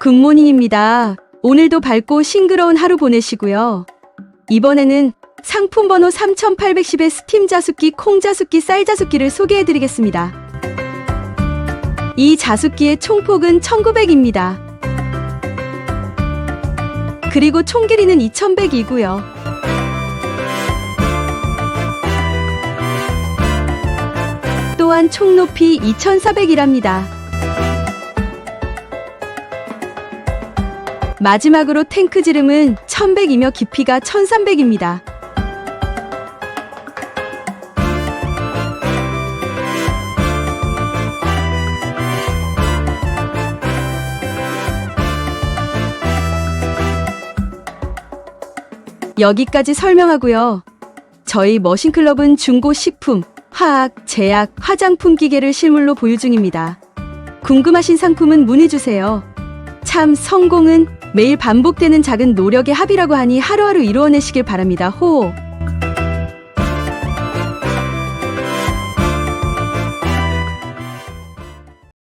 굿모닝입니다. 오늘도 밝고 싱그러운 하루 보내시고요. 이번에는 상품 번호 3810의 스팀 자숙기, 콩 자숙기, 쌀 자숙기를 소개해 드리겠습니다. 이 자숙기의 총폭은 1900입니다. 그리고 총 길이는 2100이고요. 또한 총 높이 2400이랍니다. 마지막으로 탱크 지름은 1100이며 깊이가 1300입니다. 여기까지 설명하고요. 저희 머신클럽은 중고 식품, 화학, 제약, 화장품 기계를 실물로 보유 중입니다. 궁금하신 상품은 문의주세요. 참 성공은 매일 반복되는 작은 노력의 합이라고 하니 하루하루 이루어내시길 바랍니다. 호.